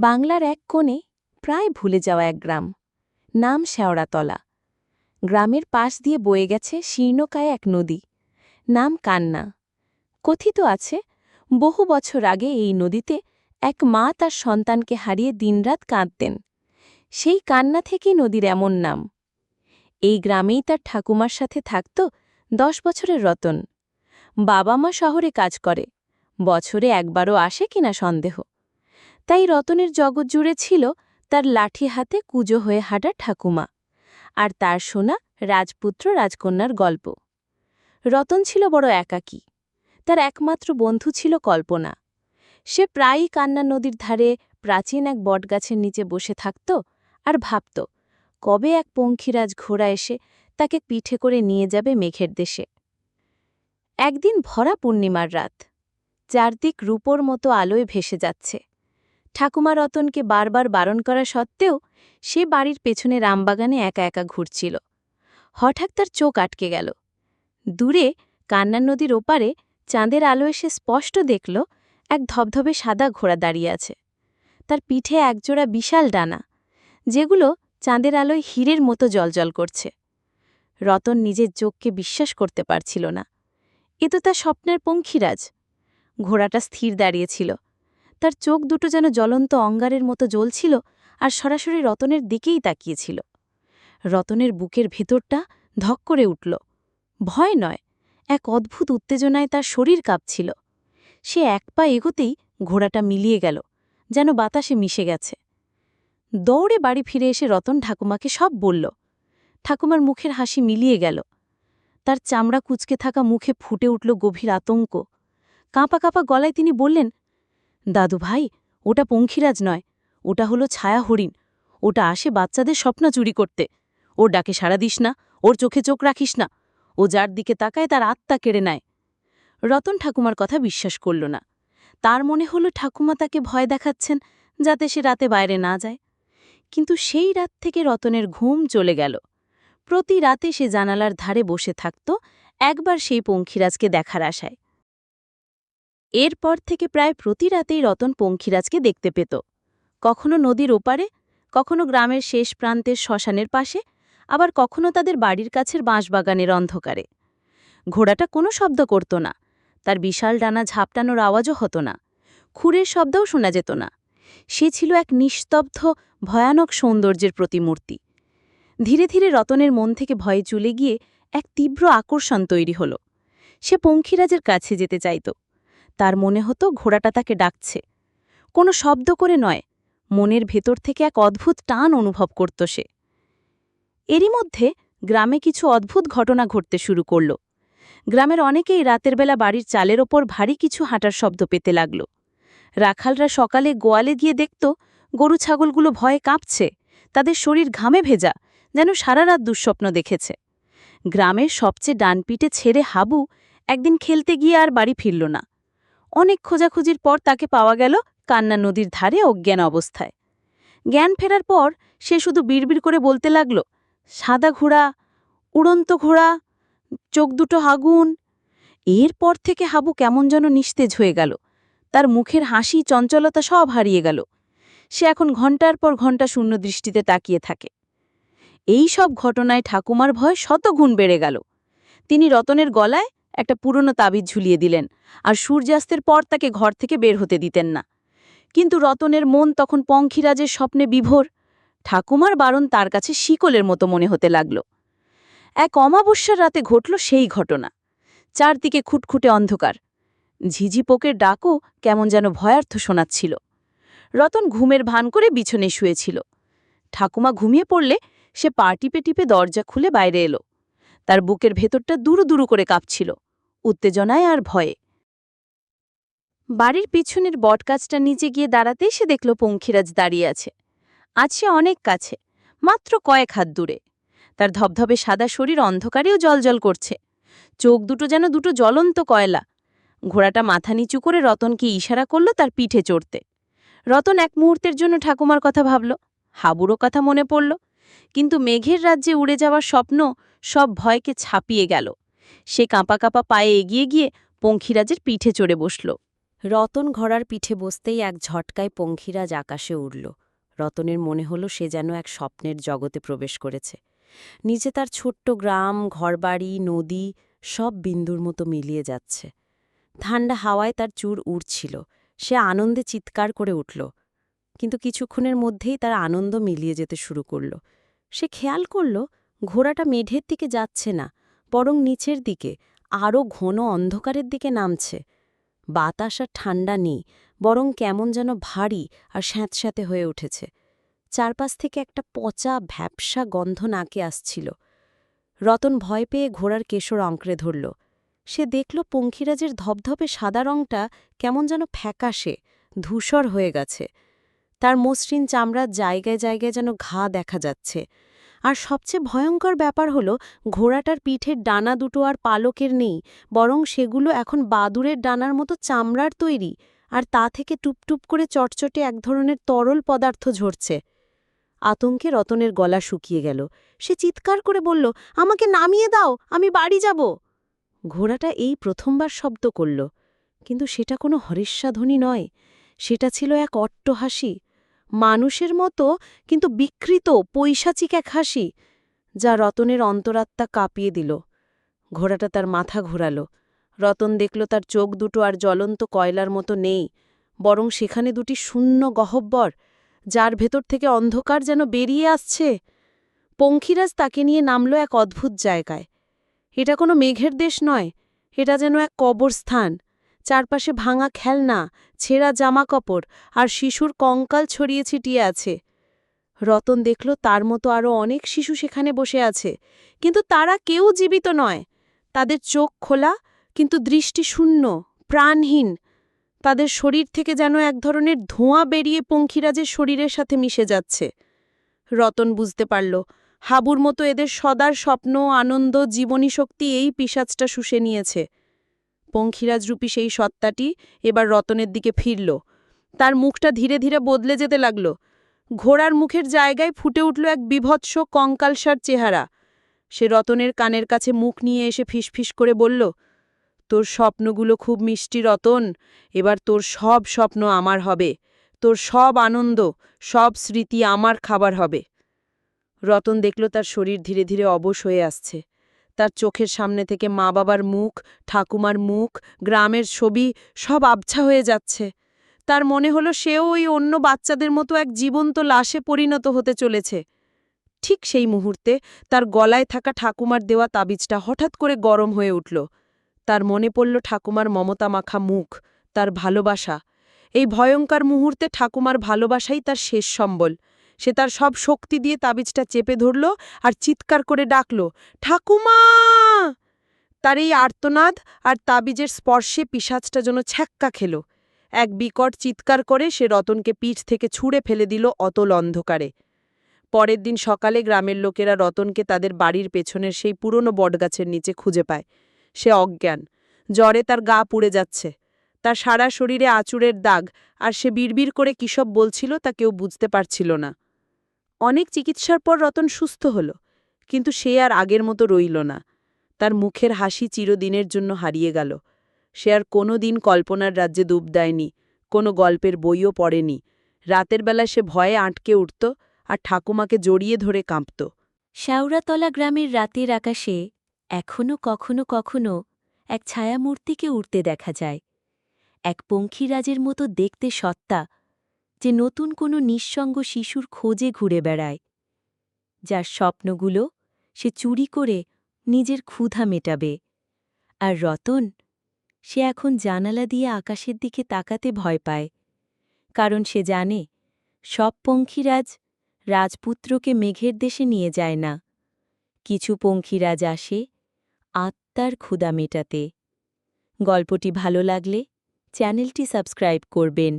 বাংলার এক কোণে প্রায় ভুলে যাওয়া এক গ্রাম। নাম শেওড়াতলা। গ্রামের পাশ দিয়ে বয়ে গেছে শীর্ণকায় এক নদী। নাম কান্না। কথিত আছে, বহু বছর আগে এই নদীতে এক মা তার সন্তানকে হারিয়ে দিনরাত কাঁদতেন। সেই কান্না থেকেই নদীর এমন নাম। এই গ্রামেই তার ঠাকুমার সাথে থাকত দশ বছরের রতন। বাবা মা শহরে কাজ করে। বছরে একবারও আসে কিনা সন্দেহ। তাই রতনের জগৎ জুড়ে ছিল তার লাঠি হাতে কুজো হয়ে হাঁটা ঠাকুমা আর তার শোনা রাজপুত্র রাজকন্যার গল্প। রতন ছিল বড় একাকী। তার একমাত্র বন্ধু ছিল কল্পনা। সে প্রায়ই কান্না নদীর ধারে প্রাচীন এক বটগাছের নিচে বসে থাকত আর ভাবত, কবে এক পঙ্খিরাজ ঘোড়া এসে তাকে পিঠে করে নিয়ে যাবে মেঘের দেশে? একদিন ভরা পূর্ণিমার রাত। চারদিক রূপোর মতো আলোয় ভেসে যাচ্ছে। ঠাকুমা রতনকে বারবার বারণ করা সত্ত্বেও সে বাড়ির পেছনে রামবাগানে একা একা ঘুরছিল। হঠাৎ তার চোখ আটকে গেল। দূরে কান্না নদীর ওপারে চাঁদের আলো এসে স্পষ্ট দেখল এক ধবধবে সাদা ঘোড়া দাঁড়িয়ে আছে। তার পিঠে একজোড়া বিশাল ডানা, যেগুলো চাঁদের আলোয় হীরের মতো জলজল করছে। রতন নিজের চোখকে বিশ্বাস করতে পারছিল না। এ তো তার স্বপ্নের পঙ্খিরাজ। ঘোড়াটা স্থির দাঁড়িয়েছিল তার চোখ দুটো যেন জ্বলন্ত অঙ্গারের মতো জ্বলছিল আর সরাসরি রতনের দিকেই তাকিয়েছিল। রতনের বুকের ভেতরটা ধক করে উঠল। ভয় নয়, এক অদ্ভুত উত্তেজনায় তার শরীর কাঁপছিল। সে এক পা এগোতেই ঘোড়াটা মিলিয়ে গেল, যেন বাতাসে মিশে গেছে। দৌড়ে বাড়ি ফিরে এসে রতন ঠাকুমাকে সব বলল। ঠাকুমার মুখের হাসি মিলিয়ে গেল। তার চামড়া কুচকে থাকা মুখে ফুটে উঠল গভীর আতঙ্ক। কাঁপা কাঁপা গলায় তিনি বললেন দাদু ভাই, ওটা পঙ্খিরাজ নয়, ওটা হলো ছায়া হরিণ। ওটা আসে বাচ্চাদের স্বপ্ন চুরি করতে। ওর ডাকে সাড়া দিস না, ওর চোখে চোখ রাখিস না। ও যার দিকে তাকায় তার আত্মা কেড়ে নেয়। রতন ঠাকুমার কথা বিশ্বাস করল না। তার মনে হলো ঠাকুমা তাকে ভয় দেখাচ্ছেন, যাতে সে রাতে বাইরে না যায়। কিন্তু সেই রাত থেকে রতনের ঘুম চলে গেল। প্রতি রাতে সে জানালার ধারে বসে থাকত, একবার সেই পঙ্খিরাজকে দেখার আশায়। এরপর থেকে প্রায় প্রতি রাতেই রতন পঙ্খিরাজকে দেখতে পেত। কখনো নদীর ওপারে, কখনো গ্রামের শেষ প্রান্তের শ্মশানের পাশে, আবার কখনো তাদের বাড়ির কাছের বাঁশবাগানের অন্ধকারে। ঘোড়াটা কোনো শব্দ করত না, তার বিশাল ডানা ঝাপটানোর আওয়াজও হতো না, খুরের শব্দও শোনা যেত না। সে ছিল এক নিস্তব্ধ, ভয়ানক সৌন্দর্যের প্রতিমূর্তি। ধীরে ধীরে রতনের মন থেকে ভয়ে চলে গিয়ে এক তীব্র আকর্ষণ তৈরি হল। সে পঙ্খিরাজের কাছে যেতে চাইত। তার মনে হতো ঘোড়াটা তাকে ডাকছে। কোনো শব্দ করে নয়, মনের ভেতর থেকে এক অদ্ভুত টান অনুভব করত সে। এরই মধ্যে গ্রামে কিছু অদ্ভুত ঘটনা ঘটতে শুরু করল। গ্রামের অনেকেই রাতের বেলা বাড়ির চালের ওপর ভারী কিছু হাঁটার শব্দ পেতে লাগল। রাখালরা সকালে গোয়ালে গিয়ে দেখত, গরু ছাগলগুলো ভয়ে কাঁপছে, তাদের শরীর ঘামে ভেজা, যেন সারা রাত দুঃস্বপ্ন দেখেছে। গ্রামের সবচেয়ে ডানপিটে ছেড়ে হাবু একদিন খেলতে গিয়ে আর বাড়ি ফিরল না। অনেক খোঁজাখুঁজির পর তাকে পাওয়া গেল কান্না নদীর ধারে অজ্ঞান অবস্থায়। জ্ঞান ফেরার পর সে শুধু বিড়বিড় করে বলতে লাগল, সাদা ঘোড়া, উড়ন্ত ঘোড়া, চোখ দুটো হাগুন। এরপর থেকে হাবু কেমন যেন নিস্তেজ হয়ে গেল। তার মুখের হাসি, চঞ্চলতা সব হারিয়ে গেল। সে এখন ঘণ্টার পর ঘণ্টা শূন্য দৃষ্টিতে তাকিয়ে থাকে। এই সব ঘটনায় ঠাকুমার ভয় শতগুণ বেড়ে গেল। তিনি রতনের গলায় একটা পুরনো তাবিজ ঝুলিয়ে দিলেন, আর সূর্যাস্তের পর তাকে ঘর থেকে বের হতে দিতেন না। কিন্তু রতনের মন তখন পঙ্খিরাজের স্বপ্নে বিভোর। ঠাকুমার বারণ তার কাছে শিকলের মতো মনে হতে লাগল। এক অমাবস্যার রাতে ঘটল সেই ঘটনা। চারদিকে খুটখুটে অন্ধকার। ঝিঝি পোকের ডাকও কেমন যেন ভয়ার্থ শোনাচ্ছিল। রতন ঘুমের ভান করে বিছনে শুয়েছিল। ঠাকুমা ঘুমিয়ে পড়লে সে পা টিপে টিপে দরজা খুলে বাইরে এলো। তার বুকের ভেতরটা দুরু দুরু করে কাঁপছিল। উত্তেজনায় আর ভয়ে। বাড়ির পিছনের বটগাছটা নিচে গিয়ে দাঁড়াতেই সে দেখল পঙ্খিরাজ দাঁড়িয়ে আছে। আছে অনেক কাছে, মাত্র কয়েক হাত দূরে। তার ধবধবে সাদা শরীর অন্ধকারেও জলজল করছে। চোখ দুটো যেন দুটো জ্বলন্ত কয়লা। ঘোড়াটা মাথা নিচু করে রতনকে ইশারা করল তার পিঠে চড়তে। রতন এক মুহূর্তের জন্য ঠাকুমার কথা ভাবল। হাবুরও কথা মনে পড়ল। কিন্তু মেঘের রাজ্যে উড়ে যাওয়ার স্বপ্ন সব ভয়কে ছাপিয়ে গেল। সে কাঁপা কাঁপা পায়ে এগিয়ে গিয়ে পঙ্খিরাজের পিঠে চড়ে বসল। রতন ঘোড়ার পিঠে বসতেই এক ঝটকায় পঙ্খিরাজ আকাশে উড়ল। রতনের মনে হলো সে যেন এক স্বপ্নের জগতে প্রবেশ করেছে। নিচে তার ছোট্ট গ্রাম, ঘরবাড়ি, নদী সব বিন্দুর মতো মিলিয়ে যাচ্ছে। ঠান্ডা হাওয়ায় তার চুর উড়ছিল। সে আনন্দে চিৎকার করে উঠল। কিন্তু কিছুক্ষণের মধ্যেই তার আনন্দ মিলিয়ে যেতে শুরু করল। সে খেয়াল করল, ঘোড়াটা মেঢের দিকে যাচ্ছে না। বরং নিচের দিকে আরও ঘন অন্ধকারের দিকে নামছে। বাতাস আর ঠান্ডা নেই, বরং কেমন যেন ভারী আর স্যাঁতস্যাঁতে হয়ে উঠেছে। চারপাশ থেকে একটা পচা, ভ্যাপসা গন্ধ নাকে আসছিল। রতন ভয় পেয়ে ঘোড়ার কেশর অঙ্কড়ে ধরল। সে দেখল পঙ্খিরাজের ধপধপে সাদা রংটা কেমন যেন ফ্যাকাশে, ধূসর হয়ে গেছে। তার মসৃণ চামড়ার জায়গায় জায়গায় যেন ঘা দেখা যাচ্ছে। আর সবচেয়ে ভয়ঙ্কর ব্যাপার হল, ঘোড়াটার পিঠের ডানা দুটো আর পালকের নেই, বরং সেগুলো এখন বাদুরের ডানার মতো চামড়ার তৈরি, আর তা থেকে টুপটুপ করে চটচটে এক ধরনের তরল পদার্থ ঝরছে। আতঙ্কে রতনের গলা শুকিয়ে গেল। সে চিৎকার করে বলল, আমাকে নামিয়ে দাও, আমি বাড়ি যাব! ঘোড়াটা এই প্রথমবার শব্দ করল, কিন্তু সেটা কোনো হরিস্বাধ্বনি নয়, সেটা ছিল এক অট্টহাসি মানুষের মতো, কিন্তু বিকৃত, পৈশাচিক এক হাসি, যা রতনের অন্তরাত্মা কাঁপিয়ে দিল। ঘোড়াটা তার মাথা ঘোরাল। রতন দেখল তার চোখ দুটো আর জ্বলন্ত কয়লার মতো নেই, বরং সেখানে দুটি শূন্য গহব্বর, যার ভেতর থেকে অন্ধকার যেন বেরিয়ে আসছে। পঙ্খিরাজ তাকে নিয়ে নামল এক অদ্ভুত জায়গায়। এটা কোনো মেঘের দেশ নয়, এটা যেন এক কবরস্থান। চারপাশে ভাঙা খেলনা, ছেঁড়া জামা কাপড় আর শিশুর কঙ্কাল ছড়িয়ে ছিটিয়ে আছে। রতন দেখল তার মতো আরও অনেক শিশু সেখানে বসে আছে, কিন্তু তারা কেউ জীবিত নয়। তাদের চোখ খোলা, কিন্তু দৃষ্টি শূন্য, প্রাণহীন। তাদের শরীর থেকে যেন এক ধরনের ধোঁয়া বেরিয়ে পঙ্খিরাজের শরীরের সাথে মিশে যাচ্ছে। রতন বুঝতে পারল, হাবুর মতো এদের সদার স্বপ্ন, আনন্দ জীবনী শক্তি এই পিসাজটা শুষে নিয়েছে। পঙ্খিরাজরূপী সেই সত্তাটি এবার রতনের দিকে ফিরল। তার মুখটা ধীরে ধীরে বদলে যেতে লাগল। ঘোড়ার মুখের জায়গায় ফুটে উঠল এক বিভৎস কঙ্কালসার চেহারা। সে রতনের কানের কাছে মুখ নিয়ে এসে ফিসফিস করে বলল, তোর স্বপ্নগুলো খুব মিষ্টি রতন, এবার তোর সব স্বপ্ন আমার হবে। তোর সব আনন্দ, সব স্মৃতি আমার খাবার হবে। রতন দেখল তার শরীর ধীরে ধীরে অবশ হয়ে আসছে। তার চোখের সামনে থেকে মা বাবার মুখ, ঠাকুমার মুখ, গ্রামের ছবি সব আবছা হয়ে যাচ্ছে। তার মনে হলো সেও ওই অন্য বাচ্চাদের মতো এক জীবন্ত লাশে পরিণত হতে চলেছে। ঠিক সেই মুহূর্তে তার গলায় থাকা ঠাকুমার দেওয়া তাবিজটা হঠাৎ করে গরম হয়ে উঠল। তার মনে পড়ল ঠাকুমার মমতা মাখা মুখ, তার ভালোবাসা। এই ভয়ঙ্কর মুহূর্তে ঠাকুমার ভালোবাসাই তার শেষ সম্বল। সে তার সব শক্তি দিয়ে তাবিজটা চেপে ধরল আর চিৎকার করে ডাকল, ঠাকুমা! তার এই আর্তনাদ আর তাবিজের স্পর্শে পিসাজটা যেন ছ্যাক্কা খেল। এক বিকট চিৎকার করে সে রতনকে পিঠ থেকে ছুঁড়ে ফেলে দিল অতল অন্ধকারে। পরের দিন সকালে গ্রামের লোকেরা রতনকে তাদের বাড়ির পেছনের সেই পুরনো বটগাছের নিচে খুঁজে পায়। সে অজ্ঞান, জ্বরে তার গা পুড়ে যাচ্ছে। তার সারা শরীরে আঁচুড়ের দাগ আর সে বিড়বিড় করে কিসব বলছিল তা কেউ বুঝতে পারছিল না। অনেক চিকিৎসার পর রতন সুস্থ হল, কিন্তু সে আর আগের মতো রইল না। তার মুখের হাসি চিরদিনের জন্য হারিয়ে গেল। সে আর কোনো দিন কল্পনার রাজ্যে ডুব দেয়নি, কোনো গল্পের বইও পড়েনি। রাতের বেলা সে ভয়ে আটকে উঠত আর ঠাকুমাকে জড়িয়ে ধরে কাঁপত। শ্যাওড়াতলা গ্রামের রাতের আকাশে এখনও কখনো কখনো এক ছায়ামূর্তিকে উঠতে দেখা যায়। এক পঙ্খিরাজের মতো দেখতে সত্তা যে নতুন কোনো নিঃসঙ্গ শিশুর খোঁজে ঘুরে বেড়ায়, যার স্বপ্নগুলো সে চুরি করে নিজের ক্ষুধা মেটাবে। আর রতন, সে এখন জানালা দিয়ে আকাশের দিকে তাকাতে ভয় পায়, কারণ সে জানে সব পঙ্খিরাজ রাজপুত্রকে মেঘের দেশে নিয়ে যায় না। কিছু পঙ্খিরাজ আসে আত্মার ক্ষুধা মেটাতে। গল্পটি ভালো লাগলে চ্যানেলটি সাবস্ক্রাইব করবেন।